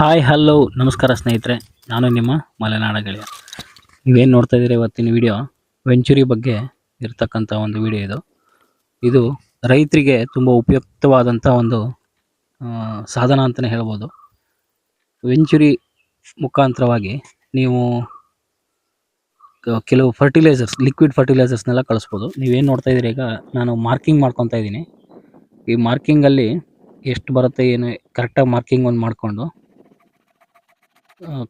Hi hello ನಮಸ್ಕಾರ ಸ್ನೇಹಿತರೆ. ನಾನು ನಿಮ್ಮ ಮಲೆನಾಡ ಗೆಳೆಯ. ನೀವೇನು ನೋಡ್ತಾ ಇದ್ದೀರಿ ಇವತ್ತಿನ ವಿಡಿಯೋ ವೆಂಚುರಿ ಬಗ್ಗೆ ಇರತಕ್ಕಂಥ ಒಂದು ವಿಡಿಯೋ ಇದು. ಇದು ರೈತರಿಗೆ ತುಂಬ ಉಪಯುಕ್ತವಾದಂಥ ಒಂದು ಸಾಧನ ಅಂತಲೇ ಹೇಳ್ಬೋದು. ವೆಂಚುರಿ ಮುಖಾಂತರವಾಗಿ ನೀವು, ಕೆಲವು ಫರ್ಟಿಲೈಸರ್ಸ್ ಲಿಕ್ವಿಡ್ ಫರ್ಟಿಲೈಸರ್ಸ್ನೆಲ್ಲ ಕಳಿಸ್ಬೋದು. ನೀವೇನು ನೋಡ್ತಾ ಇದ್ದೀರಿ ಈಗ? ನಾನು ಮಾರ್ಕಿಂಗ್ ಮಾಡ್ಕೊತಾ ಇದ್ದೀನಿ. ಈ ಮಾರ್ಕಿಂಗಲ್ಲಿ ಎಷ್ಟು ಬರುತ್ತೆ ಏನು ಕರೆಕ್ಟಾಗಿ ಮಾರ್ಕಿಂಗ್ ಒಂದು ಮಾಡಿಕೊಂಡು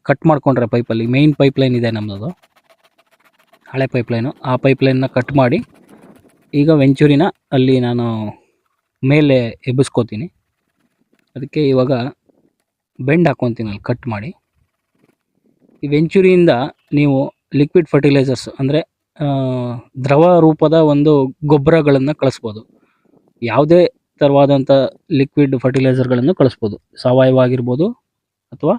ಕಟ್ ಮಾಡ್ಕೊಂಡ್ರೆ ಪೈಪಲ್ಲಿ. ಮೇಯ್ನ್ ಪೈಪ್ಲೈನ್ ಇದೆ ನಮ್ಮದು ಹಳೆ ಪೈಪ್ಲೈನು ಆ ಪೈಪ್ಲೈನ್ನ ಕಟ್ ಮಾಡಿ ಈಗ ವೆಂಚೂರಿನ ಅಲ್ಲಿ ನಾನು ಮೇಲೆ ಎಬ್ಬಿಸ್ಕೋತೀನಿ. ಅದಕ್ಕೆ ಇವಾಗ ಬೆಂಡ್ ಹಾಕ್ಕೊತೀನಿ ಅಲ್ಲಿ ಕಟ್ ಮಾಡಿ. ಈ ವೆಂಚೂರಿಯಿಂದ ನೀವು ಲಿಕ್ವಿಡ್ ಫರ್ಟಿಲೈಸರ್ಸ್ ಅಂದರೆ ದ್ರವ ರೂಪದ ಒಂದು ಗೊಬ್ಬರಗಳನ್ನು ಕಳಿಸ್ಬೋದು. ಯಾವುದೇ ಥರವಾದಂಥ ಲಿಕ್ವಿಡ್ ಫರ್ಟಿಲೈಸರ್ಗಳನ್ನು ಕಳಿಸ್ಬೋದು. ಸಾವಯವ ಆಗಿರ್ಬೋದು ಅಥವಾ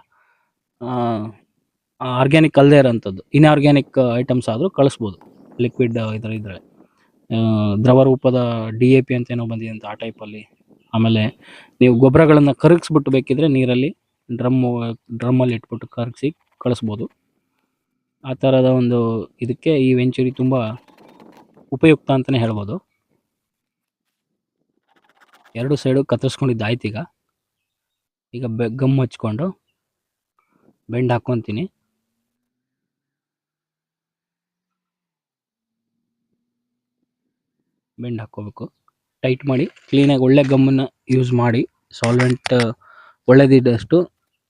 ಆರ್ಗ್ಯಾನಿಕ್ ಅಲ್ಲದೆ ಇರೋಂಥದ್ದು. ಇನ್ಆರ್ಗ್ಯಾನಿಕ್ ಐಟಮ್ಸ್ ಆದರೂ ಕಳಿಸ್ಬೋದು. ಲಿಕ್ವಿಡ್ ಇದರ ಇದ್ರೆ ದ್ರವ ರೂಪದ ಡಿ ಎ ಪಿ ಅಂತ ಏನೋ ಬಂದಿದೆ ಅಂತ ಆ ಟೈಪಲ್ಲಿ ಆಮೇಲೆ ನೀವು ಗೊಬ್ಬರಗಳನ್ನು ಕರಗಿಸ್ಬಿಟ್ಟು ಬೇಕಿದ್ರೆ ನೀರಲ್ಲಿ ಡ್ರಮ್ಮು ಡ್ರಮ್ಮಲ್ಲಿ ಇಟ್ಬಿಟ್ಟು ಕರಗಿಸಿ ಕಳಿಸ್ಬೋದು. ಆ ಥರದ ಒಂದು ಇದಕ್ಕೆ ಈ ವೆಂಚುರಿ ತುಂಬ ಉಪಯುಕ್ತ ಅಂತಲೇ ಹೇಳ್ಬೋದು. ಎರಡು ಸೈಡು ಕತ್ತರಿಸ್ಕೊಂಡಿದ್ದು ಆಯ್ತು ಈಗ. ಈಗ ಬೆ, ಗಮ್ ಹಚ್ಕೊಂಡು ಬೆಂಡ್ ಹಾಕ್ಕೊತೀನಿ ಬೆಂಡ್ ಹಾಕ್ಕೋಬೇಕು ಟೈಟ್ ಮಾಡಿ, ಕ್ಲೀನಾಗಿ ಒಳ್ಳೆ ಗಮ್ಮನ್ನು ಯೂಸ್ ಮಾಡಿ, ಸಾಲ್ವೆಂಟ್, ಒಳ್ಳೇದಿದ್ದಷ್ಟು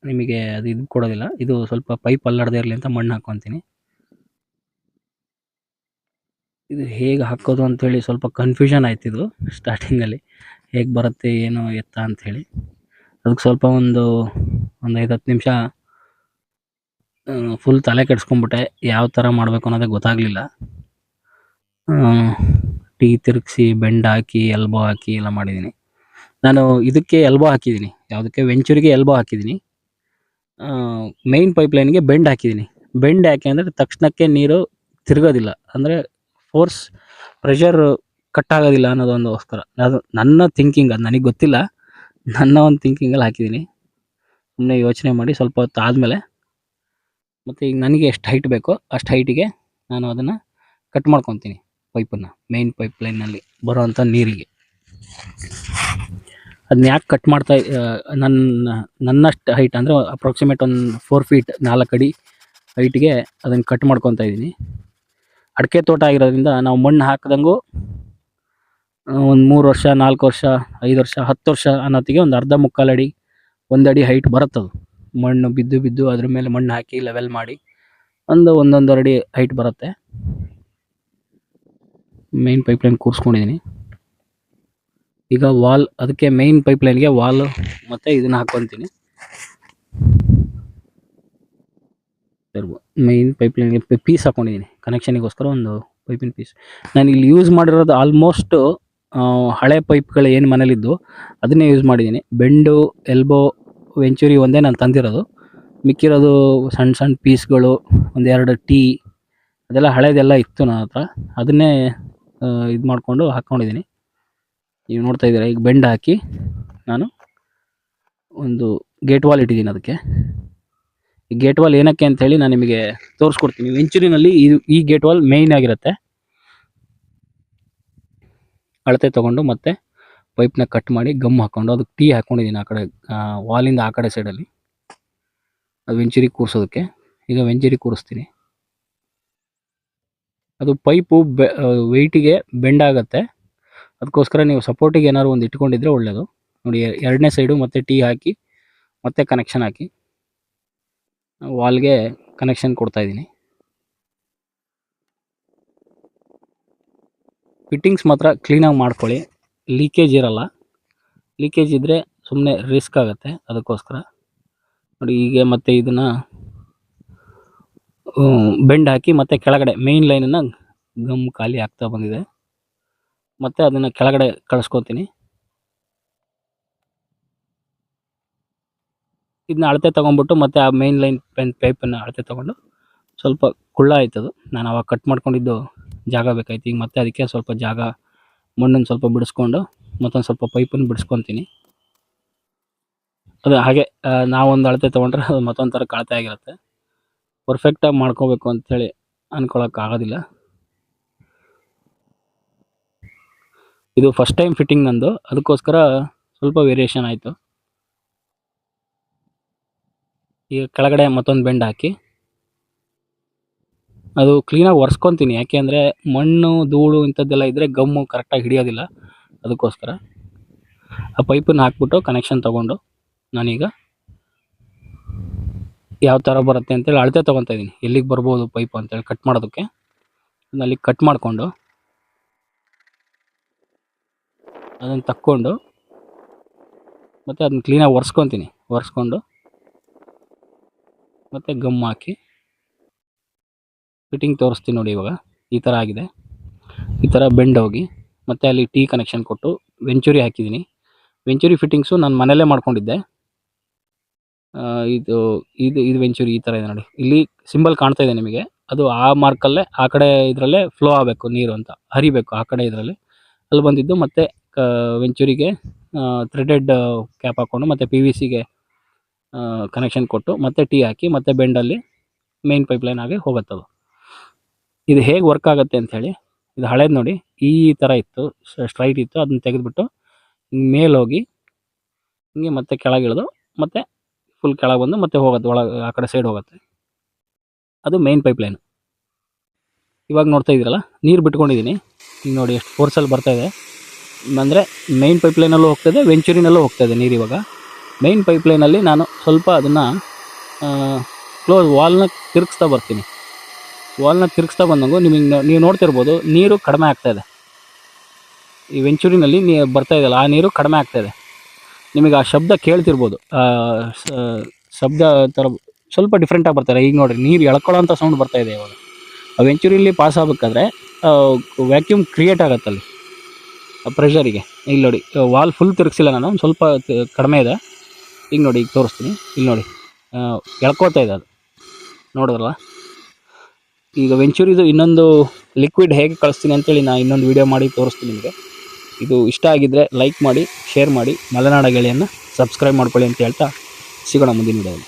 ನಿಮಗೆ ಅದು ಇದು ಕೊಡೋದಿಲ್ಲ. ಇದು ಸ್ವಲ್ಪ ಪೈಪ್ ಅಲ್ಲಾಡದೇ ಇರಲಿ ಅಂತ ಮಣ್ಣು ಹಾಕ್ಕೊತೀನಿ ಇದು ಹೇಗೆ ಹಾಕೋದು ಅಂಥೇಳಿ ಸ್ವಲ್ಪ ಕನ್ಫ್ಯೂಷನ್ ಆಯ್ತು ಇದು ಸ್ಟಾರ್ಟಿಂಗಲ್ಲಿ ಹೇಗೆ ಬರುತ್ತೆ, ಏನು ಎತ್ತ ಅಂಥೇಳಿ ಅದಕ್ಕೆ ಸ್ವಲ್ಪ ಒಂದು ಒಂದು ಐದು ಹತ್ತು ನಿಮಿಷ ಫುಲ್ ತಲೆ ಕೆಡ್ಸ್ಕೊಂಡ್ಬಿಟ್ಟೆ. ಯಾವ ಥರ ಮಾಡಬೇಕು ಅನ್ನೋದೇ ಗೊತ್ತಾಗಲಿಲ್ಲ. ಟೀ ತಿರುಗಿಸಿ, ಬೆಂಡ್ ಹಾಕಿ ಎಲ್ಬೋ ಹಾಕಿ ಎಲ್ಲ ಮಾಡಿದ್ದೀನಿ ನಾನು ಇದಕ್ಕೆ ಎಲ್ಬೋ ಹಾಕಿದ್ದೀನಿ ಯಾವುದಕ್ಕೆ? ವೆಂಚೂರಿಗೆ ಎಲ್ಬೋ ಹಾಕಿದ್ದೀನಿ ಮೈನ್ ಪೈಪ್ಲೈನ್ಗೆ ಬೆಂಡ್ ಹಾಕಿದ್ದೀನಿ ಬೆಂಡ್ ಯಾಕೆ ಅಂದರೆ ತಕ್ಷಣಕ್ಕೆ ನೀರು ತಿರುಗೋದಿಲ್ಲ. ಅಂದರೆ ಫೋರ್ಸ್ ಪ್ರೆಷರ್ ಕಟ್ ಆಗೋದಿಲ್ಲ ಅನ್ನೋದೊಂದೋಸ್ಕರ ಅದು ನನ್ನ ಥಿಂಕಿಂಗ್ ಅದು ನನಗೆ ಗೊತ್ತಿಲ್ಲ. ನನ್ನ ಒಂದು ಥಿಂಕಿಂಗಲ್ಲಿ ಹಾಕಿದ್ದೀನಿ ಸುಮ್ಮನೆ ಯೋಚನೆ ಮಾಡಿ ಸ್ವಲ್ಪ ಹೊತ್ತು ಆದಮೇಲೆ ಮತ್ತು ಈಗ ನನಗೆ ಎಷ್ಟು ಹೈಟ್ ಬೇಕೋ ಅಷ್ಟು ಹೈಟಿಗೆ ನಾನು ಅದನ್ನು ಕಟ್ ಮಾಡ್ಕೊತೀನಿ ಪೈಪನ್ನು ಮೇಯ್ನ್ ಪೈಪ್ ಲೈನಲ್ಲಿ ಬರೋವಂಥ ನೀರಿಗೆ. ಅದನ್ನ ಯಾಕೆ ಕಟ್ ಮಾಡ್ತಾ ನನ್ನ ನನ್ನಷ್ಟು ಹೈಟ್ ಅಂದರೆ ಅಪ್ರಾಕ್ಸಿಮೇಟ್ ಒಂದು ಫೋರ್ ಫೀಟ್ ನಾಲ್ಕು ಅಡಿ ಹೈಟಿಗೆ ಅದನ್ನು ಕಟ್ ಮಾಡ್ಕೊತಾ ಇದ್ದೀನಿ. ಅಡಿಕೆ ತೋಟ ಆಗಿರೋದ್ರಿಂದ ನಾವು ಮಣ್ಣು ಹಾಕ್ದಂಗೂ ಒಂದು ಮೂರು ವರ್ಷ, ನಾಲ್ಕು ವರ್ಷ, ಐದು ವರ್ಷ, ಹತ್ತು ವರ್ಷ ಅನ್ನೋತ್ತಿಗೆ ಒಂದು ಅರ್ಧ ಮುಕ್ಕಾಲು ಅಡಿ, ಒಂದು ಅಡಿ ಹೈಟ್ ಬರುತ್ತದು. ಮಣ್ಣು ಬಿದ್ದು ಬಿದ್ದು ಅದ್ರ ಮೇಲೆ ಮಣ್ಣು ಹಾಕಿ ಲೆವೆಲ್ ಮಾಡಿ ಒಂದು ಒಂದೊಂದು ಅಡಿ ಹೈಟ್ ಬರುತ್ತೆ. ಮೇನ್ ಪೈಪ್ಲೈನ್ ಕೂರಿಸ್ಕೊಂಡಿದ್ದೀನಿ ಈಗ ವಾಲ್ ಅದಕ್ಕೆ ಮೇನ್ ಪೈಪ್ಲೈನ್ಗೆ ವಾಲ್ ಮತ್ತು ಇದನ್ನು ಹಾಕ್ಕೊತೀನಿ ಮೇನ್ ಪೈಪ್ಲೈನ್ಗೆ ಪೀಸ್ ಹಾಕೊಂಡಿದ್ದೀನಿ ಕನೆಕ್ಷನಿಗೋಸ್ಕರ ಒಂದು ಪೈಪಿನ ಪೀಸ್ ನಾನು ಇಲ್ಲಿ ಯೂಸ್ ಮಾಡಿರೋದು ಆಲ್ಮೋಸ್ಟು ಹಳೆ ಪೈಪ್ಗಳು ಏನು ಮನೇಲಿದ್ದು ಅದನ್ನೇ ಯೂಸ್ ಮಾಡಿದ್ದೀನಿ ಬೆಂಡು ಎಲ್ಬೋ ವೆಂಚುರಿ ಒಂದೇ ನಾನು ತಂದಿರೋದು. ಮಿಕ್ಕಿರೋದು ಸಣ್ಣ ಸಣ್ಣ ಪೀಸ್ಗಳು, ಒಂದೆರಡು ಟೀ, ಅದೆಲ್ಲ ಹಳೇದೆಲ್ಲ ಇತ್ತು ನನ್ನ ಹತ್ರ. ಅದನ್ನೇ ಇದು ಮಾಡಿಕೊಂಡು ಹಾಕ್ಕೊಂಡಿದ್ದೀನಿ ನೀವು ನೋಡ್ತಾ ಇದ್ದೀರಾ, ಈಗ ಬೆಂಡ್ ಹಾಕಿ ನಾನು ಒಂದು ಗೇಟ್ ವಾಲ್ ಇಟ್ಟಿದ್ದೀನಿ ಅದಕ್ಕೆ. ಈ ಗೇಟ್ ವಾಲ್ ಏನಕ್ಕೆ ಅಂತ ಹೇಳಿ ನಾನು ನಿಮಗೆ ತೋರಿಸ್ಕೊಡ್ತೀನಿ. ವೆಂಚೂರಿನಲ್ಲಿ ಇದು, ಈ ಗೇಟ್ ವಾಲ್ ಮೇಯ್ನ್ ಆಗಿರುತ್ತೆ. ಅಳತೆ ತೊಗೊಂಡು ಮತ್ತೆ ಪೈಪ್ನ ಕಟ್ ಮಾಡಿ ಗಮ್ ಹಾಕೊಂಡು ಅದಕ್ಕೆ ಟೀ ಹಾಕೊಂಡಿದ್ದೀನಿ ಆ ಕಡೆ ವಾಲಿಂದ ಆ ಕಡೆ ಸೈಡಲ್ಲಿ ಅದು ವೆಂಚುರಿ ಕೂರಿಸೋದಕ್ಕೆ. ಈಗ ವೆಂಚುರಿ ಕೂರಿಸ್ತೀನಿ. ಅದು ಪೈಪು ಬೆ ವೆಯ್ಟಿಗೆ ಬೆಂಡ್ ಆಗುತ್ತೆ. ಅದಕ್ಕೋಸ್ಕರ ನೀವು ಸಪೋರ್ಟಿಗೆ ಏನಾದ್ರು ಒಂದು ಇಟ್ಕೊಂಡಿದ್ರೆ ಒಳ್ಳೆಯದು ನೋಡಿ ಎರಡನೇ ಸೈಡು ಮತ್ತೆ ಟೀ ಹಾಕಿ, ಮತ್ತೆ ಕನೆಕ್ಷನ್ ಹಾಕಿ. ವಾಲ್ಗೆ ಕನೆಕ್ಷನ್ ಕೊಡ್ತಾ ಇದ್ದೀನಿ. ಫಿಟ್ಟಿಂಗ್ಸ್ ಮಾತ್ರ ಕ್ಲೀನಾಗಿ ಮಾಡ್ಕೊಳ್ಳಿ. ಲೀಕೇಜ್ ಇರಲ್ಲ. ಲೀಕೇಜ್ ಇದ್ದರೆ ಸುಮ್ಮನೆ ರಿಸ್ಕ್ ಆಗುತ್ತೆ ಅದಕ್ಕೋಸ್ಕರ. ನೋಡಿ ಈಗ ಮತ್ತೆ ಇದನ್ನು ಬೆಂಡ್ ಹಾಕಿ ಮತ್ತೆ ಕೆಳಗಡೆ ಮೇಯ್ನ್ ಲೈನನ್ನು ಗಮ್ ಖಾಲಿ ಆಗ್ತಾ ಬಂದಿದೆ. ಮತ್ತೆ ಅದನ್ನು ಕೆಳಗಡೆ ಕಳಿಸ್ಕೊತೀನಿ. ಇದನ್ನ ಅಳತೆ ತೊಗೊಂಬಿಟ್ಟು ಮತ್ತೆ ಆ ಮೇಯ್ನ್ ಲೈನ್ ಪೆನ್ ಪೈಪನ್ನು ಅಳತೆ ತೊಗೊಂಡು ಸ್ವಲ್ಪ ಕುಳ್ಳ ಆಯ್ತದು. ನಾನು ಅವಾಗ ಕಟ್ ಮಾಡ್ಕೊಂಡಿದ್ದು ಜಾಗ ಬೇಕಾಯ್ತು. ಈಗ ಮತ್ತೆ ಅದಕ್ಕೆ ಸ್ವಲ್ಪ ಜಾಗ ಮಣ್ಣನ್ನು ಸ್ವಲ್ಪ ಬಿಡಿಸ್ಕೊಂಡು ಮತ್ತೊಂದು ಸ್ವಲ್ಪ ಪೈಪನ್ನು ಬಿಡಿಸ್ಕೊತೀನಿ. ಅದು ಹಾಗೆ ನಾವೊಂದು ಅಳತೆ ತೊಗೊಂಡ್ರೆ ಅದು ಮತ್ತೊಂದು ಥರ ಕಳತೆ ಆಗಿರುತ್ತೆ. ಪರ್ಫೆಕ್ಟಾಗಿ ಮಾಡ್ಕೋಬೇಕು ಅಂಥೇಳಿ ಆಗೋದಿಲ್ಲ ಇದು ಫಸ್ಟ್ ಟೈಮ್ ಫಿಟ್ಟಿಂಗ್ ನಂದು. ಅದಕ್ಕೋಸ್ಕರ ಸ್ವಲ್ಪ ವೇರಿಯೇಷನ್ ಆಯಿತು. ಈಗ ಕೆಳಗಡೆ ಮತ್ತೊಂದು ಬೆಂಡ್ ಹಾಕಿ. ಅದು ಕ್ಲೀನಾಗಿ ಒರೆಸ್ಕೊತೀನಿ. ಯಾಕೆ ಅಂದರೆ ಮಣ್ಣು, ಧೂಳು ಇಂಥದ್ದೆಲ್ಲ ಇದ್ದರೆ ಗಮ್ಮು ಕರೆಕ್ಟಾಗಿ ಹಿಡಿಯೋದಿಲ್ಲ. ಅದಕ್ಕೋಸ್ಕರ ಆ ಪೈಪನ್ನು ಹಾಕ್ಬಿಟ್ಟು ಕನೆಕ್ಷನ್ ತೊಗೊಂಡು ನಾನೀಗ ಯಾವ ಥರ ಬರುತ್ತೆ ಅಂತೇಳಿ ಅಳತೆ ತೊಗೊತಾ ಇದ್ದೀನಿ. ಎಲ್ಲಿಗೆ ಬರ್ಬೋದು ಪೈಪ್ ಅಂತೇಳಿ ಕಟ್ ಮಾಡೋದಕ್ಕೆ. ಅಲ್ಲಿ ಕಟ್ ಮಾಡಿಕೊಂಡು ಅದನ್ನು ತಕ್ಕೊಂಡು ಮತ್ತು ಅದನ್ನ ಕ್ಲೀನಾಗಿ ಒರೆಸ್ಕೊತೀನಿ. ಒರೆಸ್ಕೊಂಡು ಮತ್ತು ಗಮ್ ಹಾಕಿ ಫಿಟ್ಟಿಂಗ್ ತೋರಿಸ್ತೀನಿ ನೋಡಿ ಇವಾಗ. ಈ ಥರ ಆಗಿದೆ. ಈ ಥರ ಬೆಂಡ್ ಹೋಗಿ, ಮತ್ತು ಅಲ್ಲಿ ಟೀ ಕನೆಕ್ಷನ್ ಕೊಟ್ಟು ವೆಂಚುರಿ ಹಾಕಿದ್ದೀನಿ. ವೆಂಚುರಿ ಫಿಟ್ಟಿಂಗ್ಸು ನಾನು ಮನೆಯಲ್ಲೇ ಮಾಡ್ಕೊಂಡಿದ್ದೆ. ಇದು ಇದು ಇದು ವೆಂಚುರಿ ಈ ಥರ ಇದೆ ನೋಡಿ. ಇಲ್ಲಿ ಸಿಂಬಲ್ ಕಾಣ್ತಾ ಇದೆ ನಿಮಗೆ. ಅದು ಆ ಮಾರ್ಕಲ್ಲೇ ಆ ಕಡೆ ಇದರಲ್ಲೇ ಫ್ಲೋ ಆಗಬೇಕು ನೀರು ಅಂತ. ಹರಿಬೇಕು ಆ ಕಡೆ ಇದರಲ್ಲಿ. ಅಲ್ಲಿ ಬಂದಿದ್ದು ಮತ್ತು ವೆಂಚುರಿಗೆ ಥ್ರೆಡೆಡ್ ಕ್ಯಾಪ್ ಹಾಕ್ಕೊಂಡು ಮತ್ತು ಪಿ ವಿ ಸಿಗೆ ಕನೆಕ್ಷನ್ ಕೊಟ್ಟು ಮತ್ತೆ ಟೀ ಹಾಕಿ ಮತ್ತೆ ಬೆಂಡಲ್ಲಿ ಮೇನ್ ಪೈಪ್ಲೈನ್ ಆಗಿ ಹೋಗುತ್ತದು. ಇದು ಹೇಗೆ ವರ್ಕ್ ಆಗುತ್ತೆ ಅಂಥೇಳಿ ಇದು ಹಳೇದು ನೋಡಿ, ಈ ಥರ ಇತ್ತು ಸ್ಟ್ರೈಟ್ ಇತ್ತು, ಅದನ್ನ ತೆಗೆದುಬಿಟ್ಟು ಮೇಲೆ ಹೋಗಿ ಹಿಂಗೆ ಮತ್ತೆ ಕೆಳಗೆ ಇಳಿದು ಮತ್ತೆ ಫುಲ್ ಕೆಳಗೆ ಬಂದು ಮತ್ತೆ ಹೋಗುತ್ತೆ, ಒಳಗೆ ಆ ಕಡೆ ಸೈಡ್ ಹೋಗುತ್ತೆ. ಅದು ಮೇನ್ ಪೈಪ್ಲೈನ್ ಇವಾಗ ನೋಡ್ತಾ ಇದ್ದೀರಲ್ಲ, ನೀರು ಬಿಟ್ಕೊಂಡಿದ್ದೀನಿ ಈಗ ನೋಡಿ ಎಷ್ಟು ಫೋರ್ಸಲ್ಲಿ ಬರ್ತಾ ಇದೆ. ಅಂದರೆ ಮೇನ್ ಪೈಪ್ಲೈನಲ್ಲೂ ಹೋಗ್ತದೆ ಹೋಗ್ತಾ ಇದೆ ನೀರು ಇವಾಗ. ಮೇನ್ ಪೈಪ್ಲೈನಲ್ಲಿ ನಾನು ಸ್ವಲ್ಪ ಅದನ್ನು ಕ್ಲೋಸ್ ವಾಲ್ನ ತಿರುಗಿಸ್ತಾ ಬರ್ತೀನಿ. ವಾಲ್ನ ತಿರುಗಿಸ್ತಾ ಬಂದಂಗೂ ನಿಮಗೆ ನೀವು ನೋಡ್ತಿರ್ಬೋದು ನೀರು ಕಡಿಮೆ ಆಗ್ತಾಯಿದೆ ಈ ವೆಂಚೂರಿನಲ್ಲಿ ನೀ, ಬರ್ತಾ ಇದೆಯಲ್ಲ, ಆ ನೀರು ಕಡಿಮೆ ಆಗ್ತಾಯಿದೆ ನಿಮಗೆ ಆ ಶಬ್ದ ಕೇಳ್ತಿರ್ಬೋದು. ಶಬ್ದ ಥರ ಸ್ವಲ್ಪ ಡಿಫ್ರೆಂಟಾಗಿ ಬರ್ತಾರೆ. ಈಗ ನೋಡಿರಿ, ನೀರು ಎಳ್ಕೊಳ್ಳೋಂಥ ಸೌಂಡ್ ಬರ್ತಾ ಇದೆ ಇವಾಗ. ಆ ವೆಂಚೂರಿಯಲ್ಲಿ ಪಾಸ್ ಆಗಬೇಕಾದ್ರೆ ವ್ಯಾಕ್ಯೂಮ್ ಕ್ರಿಯೇಟ್ ಆಗುತ್ತೆ ಅಲ್ಲಿ. ಪ್ರೆಷರಿಗೆ ಇಲ್ಲಿ ನೋಡಿ ವಾಲ್ ಫುಲ್ ತಿರುಗಿಸಿಲ್ಲ ನಾನು, ಸ್ವಲ್ಪ ಕಡಿಮೆ ಇದೆ. ಈಗ ನೋಡಿ, ಈಗ ತೋರಿಸ್ತೀನಿ. ಇಲ್ಲಿ ನೋಡಿ ಎಳ್ಕೊತಾ ಇದೆ ಅದು. ನೋಡಿದ್ರಲ್ಲ? ಈಗ ವೆಂಚೂರಿದು ಇನ್ನೊಂದು ಲಿಕ್ವಿಡ್ ಹೇಗೆ ಕಳಿಸ್ತೀನಿ ಅಂತೇಳಿ ನಾನು ಇನ್ನೊಂದು ವೀಡಿಯೋ ಮಾಡಿ ತೋರಿಸ್ತೀನಿ ನಿಮಗೆ. ಇದು ಇಷ್ಟ ಆಗಿದ್ದರೆ ಲೈಕ್ ಮಾಡಿ ಶೇರ್ ಮಾಡಿ, ಮಲೆನಾಡ ಗೆಳೆಯನ್ನು ಸಬ್ಸ್ಕ್ರೈಬ್ ಮಾಡ್ಕೊಳ್ಳಿ ಅಂತ ಹೇಳ್ತಾ ಸಿಗೋಣ ಮುಂದಿನ ವಿಡಿಯೋದಲ್ಲಿ